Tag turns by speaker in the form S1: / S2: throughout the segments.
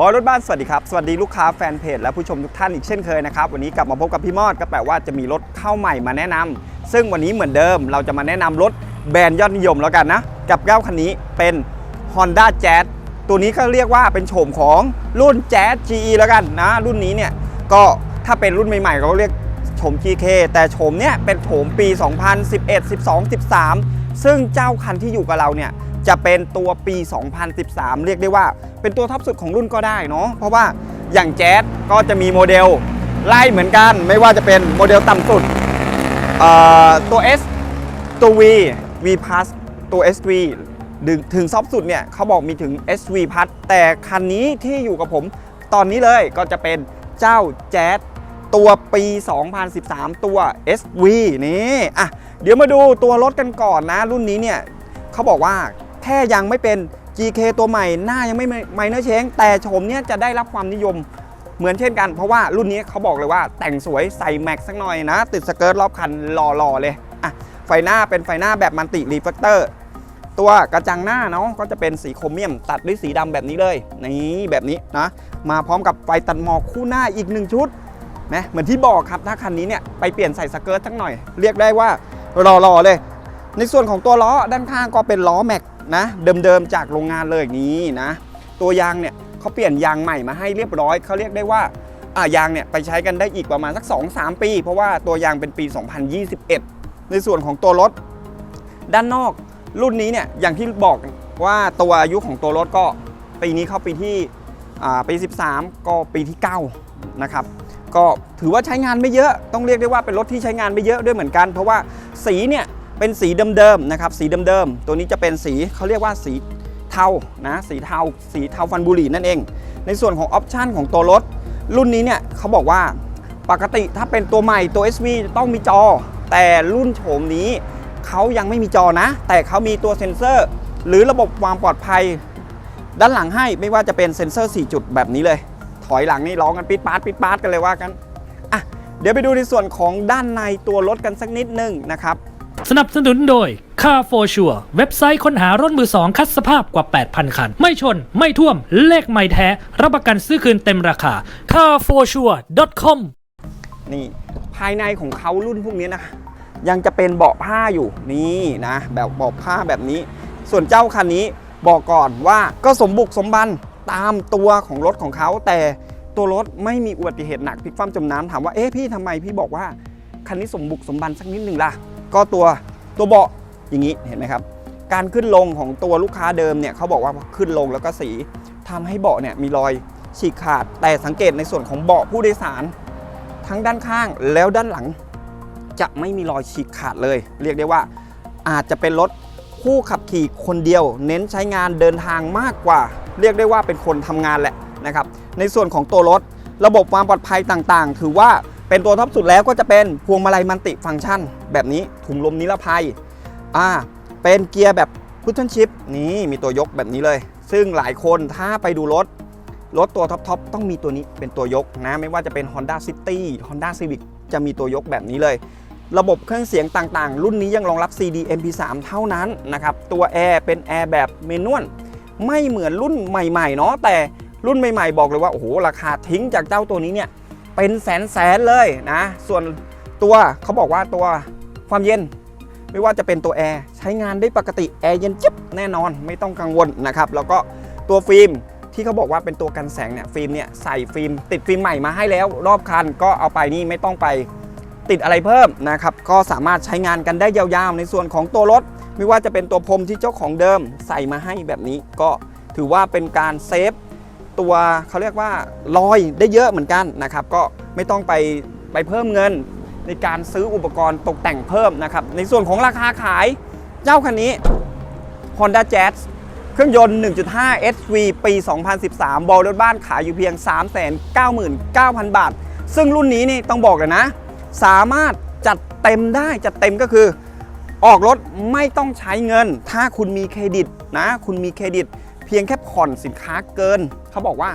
S1: บอยรถบ้านสวัสดีครับ สวัสดีลูกค้าแฟนเพจและผู้ชมทุกท่านอีกเช่นเคยนะครับ วันนี้กลับมาพบกับพี่มอดก็แปลว่าจะมีรถเข้าใหม่มาแนะนำซึ่งวันนี้เหมือนเดิมเราจะมาแนะนำรถแบรนด์ยอดนิยมแล้วกันนะ กับเก้าคันนี้เป็น Honda Jazz ตัวนี้ก็เรียกว่าเป็นโฉมของรุ่น Jazz GE แล้วกันนะ รุ่นนี้เนี่ยก็ถ้าเป็นรุ่นใหม่ๆเขาเรียกโฉม GK แต่โฉมเนี่ยเป็นโฉมปี 2011 12 13 ซึ่งเจ้าคันที่อยู่กับเราเนี่ย จะเป็นตัวปี 2013 เรียกได้ว่า เป็นตัวท็อปสุดของรุ่นก็ได้เนาะเพราะว่าอย่างแจ๊สก็จะมีโมเดลไล่เหมือนกัน ไม่ว่าจะเป็นโมเดลต่ำสุดเอ่อตัว S ตัว V V Plus ตัว SV ถึงถึงซอฟสุดเนี่ยเขาบอกมีถึง SV Plus แต่คันนี้ที่อยู่กับผมตอนนี้เลยก็จะเป็นเจ้าแจ๊สตัวปี 2013 ตัว SV นี่อะเดี๋ยวมาดูตัวรถกันก่อนนะ รุ่นนี้เนี่ยเขาบอกว่า ค่ยังไม่เป็น GK ตัวใหม่หน้ายังไม่ไมเนอร์เชงแต่โฉมเนี่ยจะได้รับความนิยมเหมือนเช่นกัน เพราะว่ารุ่นนี้เขาบอกเลยว่าแต่งสวยใส่แม็กสักหน่อยนะ ติดสเกิร์ตรอบคันหล่อๆเลยอะไฟหน้าเป็นไฟหน้าแบบมันติรีเฟลคเตอร์ตัวกระจังหน้าเนาะก็จะเป็นสีโครเมียม ตัดด้วยสีดำแบบนี้เลยนี่แบบนี้นะมาพร้อมกับไฟตัดหมอกคู่หน้าอีกหนึ่งชุดนะเหมือนที่บอกครับถ้าคันนี้เนี่ยไปเปลี่ยนใส่สเกิร์ตสักหน่อย เรียกได้ว่าหล่อๆเลย ในส่วนของตัวล้อด้านข้างก็เป็นล้อแม็ก นะเดิมๆจากโรงงานเลยนี้นะ ตัวยางเนี่ยเขาเปลี่ยนยางใหม่มาให้เรียบร้อยเขาเรียกได้ว่าอ่ายางเนี่ยไปใช้กันได้อีกประมาณสัก 2-3 ปี เพราะว่าตัวยางเป็นปี 2021 ในส่วนของตัวรถ ด้านนอกรุ่นนี้เนี่ยอย่างที่บอกว่าตัวอายุของตัวรถก็ปีนี้เข้าปีที่อ่าปี 13 ก็ปีที่9นะครับก็ถือว่าใช้งานไม่เยอะต้องเรียกได้ว่าเป็นรถที่ใช้งานไม่เยอะด้วยเหมือนกัน เพราะว่าสีเนี่ย เป็นสีเดิมๆนะครับ สีเดิมๆตัวนี้จะเป็นสีเขาเรียกว่าสีเทานะสีเทาสีเทาฟันบุหรี่นั่นเอง ในส่วนของออปชันของตัวรถ รุ่นนี้เนี่ยเขาบอกว่าปกติถ้าเป็นตัวใหม่ตัว SV จะต้องมีจอ แต่รุ่นโฉมนี้เขายังไม่มีจอนะ แต่เขามีตัวเซ็นเซอร์ หรือระบบความปลอดภัย ด้านหลังให้ไม่ว่าจะเป็นเซ็นเซอร์ 4 จุดแบบนี้เลย ถอยหลังนี่ร้องกันปิดปาดปิดปาดกันเลยว่ากันอะเดี๋ยวไปดูในส่วนของด้านในตัวรถกันสักนิดนึงนะครับ
S2: สนับสนุนโดย Car for Sure เว็บไซต์ค้นหารถมือสองคัดสภาพกว่า 8,000 คัน ไม่ชน ไม่ท่วม เลขไม่แท้ รับประกันซื้อคืนเต็มราคา carforsure.com
S1: นี่ภายในของเขารุ่นพวกนี้นะ ยังจะเป็นเบาะผ้าอยู่นี่นะ แบบเบาะผ้าแบบนี้ ส่วนเจ้าคันนี้บอกก่อนว่าก็สมบุกสมบันตามตัวของรถของเขาแต่ตัวรถไม่มีอุบัติเหตุหนักพลิกคว่ำจมน้ำถามว่าเอ๊ะพี่ทำไมพี่บอกว่าคันนี้สมบุกสมบันสักนิดหนึ่งล่ะ ก็ตัวตัวเบาะอย่างนี้เห็นไหมครับ การขึ้นลงของตัวลูกค้าเดิมเนี่ยเขาบอกว่าขึ้นลงแล้วก็สีทำให้เบาะเนี่ยมีรอยฉีกขาด แต่สังเกตในส่วนของเบาะผู้โดยสาร ทั้งด้านข้างแล้วด้านหลัง จะไม่มีรอยฉีกขาดเลย เรียกได้ว่าอาจจะเป็นรถผู้ขับขี่คนเดียว เน้นใช้งานเดินทางมากกว่า เรียกได้ว่าเป็นคนทำงานแหละนะครับ ในส่วนของตัวรถระบบความปลอดภัยต่างๆ ถือว่า เป็นตัวท็อปสุดแล้วก็จะเป็นพวงมาลัยมันติฟังก์ชัน แบบนี้ถุงลมนิรภัยอ่าเป็นเกียร์แบบพุทธันชิปนี่มีตัวยกแบบนี้เลย ซึ่งหลายคนถ้าไปดูรถ รถตัวท็อปๆต้องมีตัวนี้เป็นตัวยกนะ ไม่ว่าจะเป็น Honda City Honda Civic จะมีตัวยกแบบนี้เลย ระบบเครื่องเสียงต่างๆ รุ่นนี้ยังรองรับ CD MP3 เท่านั้นนะครับ ตัวแอร์เป็นแอร์แบบเมนวลไม่เหมือนรุ่นใหม่ๆเนาะแต่รุ่นใหม่ๆบอกเลยว่าโอ้โหราคาทิ้งจากเจ้าตัวนี้เนี่ย เป็นแสนแสนๆเลยนะ ส่วนตัวเขาบอกว่าตัวความเย็น ไม่ว่าจะเป็นตัวแอร์ใช้งานได้ปกติแอร์เย็นจิ๊บแน่นอนไม่ต้องกังวลนะครับแล้วก็ตัวฟิล์มที่เขาบอกว่าเป็นตัวกันแสงเนี่ยฟิล์มเนี่ยใส่ฟิล์มติดฟิล์มใหม่มาให้แล้ว รอบคันก็เอาไปนี่ไม่ต้องไปติดอะไรเพิ่มนะครับก็สามารถใช้งานกันได้ยาวๆ ในส่วนของตัวรถ ไม่ว่าจะเป็นตัวพรมที่เจ้าของเดิมใส่มาให้แบบนี้ก็ถือว่าเป็นการเซฟ ตัวเขาเรียกว่าลอยได้เยอะเหมือนกันนะครับ ก็ไม่ต้องไปไปเพิ่มเงินในการซื้ออุปกรณ์ตกแต่งเพิ่มนะครับ ในส่วนของราคาขายเจ้าคันนี้ Honda Jazz เครื่องยนต์ 1.5 SV ปี 2013 บอลรถบ้านขายอยู่เพียง 399,000 บาท ซึ่งรุ่นนี้นี่ต้องบอกเลยนะ สามารถจัดเต็มได้ จัดเต็มก็คือ ออกรถไม่ต้องใช้เงิน ถ้าคุณมีเครดิตนะ คุณมีเครดิต เพียงแค่ผ่อนสินค้าเกิน เขาบอกว่า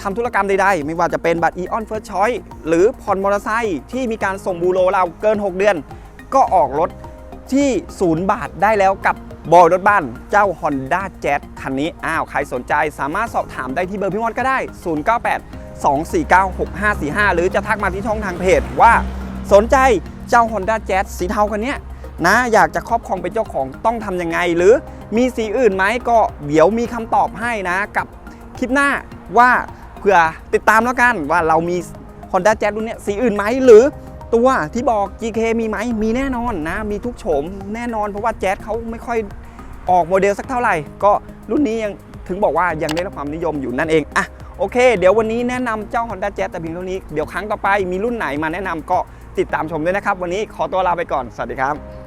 S1: ทำธุรกรรมใดๆ ไม่ว่าจะเป็นบัตร Eon First Choice หรือผ่อนมอเตอร์ไซค์ที่มีการส่งบูโรเราเกิน 6 เดือน ก็ออกรถที่0บาทได้แล้วกับบอยรถบ้านเจ้า Honda Jazz คันนี้อ้าวใครสนใจสามารถสอบถามได้ที่เบอร์พี่มอดก็ได้ 098 249 6545 หรือจะทักมาที่ช่องทางเพจว่าสนใจเจ้า Honda Jazz สีเทาคันเนี้ย นะอยากจะครอบครองเป็นเจ้าของต้องทำยังไง หรือมีสีอื่นไหมก็เดี๋ยวมีคำตอบให้นะกับคลิปหน้าว่าเผื่อติดตามแล้วกันว่าเรามี Honda Jazz รุ่นเนี้ยสีอื่นไหมหรือตัวที่บอก GK มีไหมมีแน่นอนนะ มีทุกโฉมแน่นอนเพราะว่าแจ๊สเขาไม่ค่อยออกโมเดลสักเท่าไหร่ ก็รุ่นนี้ยังถึงบอกว่ายังได้รับความนิยมอยู่นั่นเองอะโอเค เดี๋ยววันนี้แนะนำเจ้า Honda Jazz แต่เพียงเท่านี้ เดี๋ยวครั้งต่อไปมีรุ่นไหนมาแนะนำก็ติดตามชมด้วยนะครับ วันนี้ขอตัวลาไปก่อน สวัสดีครับ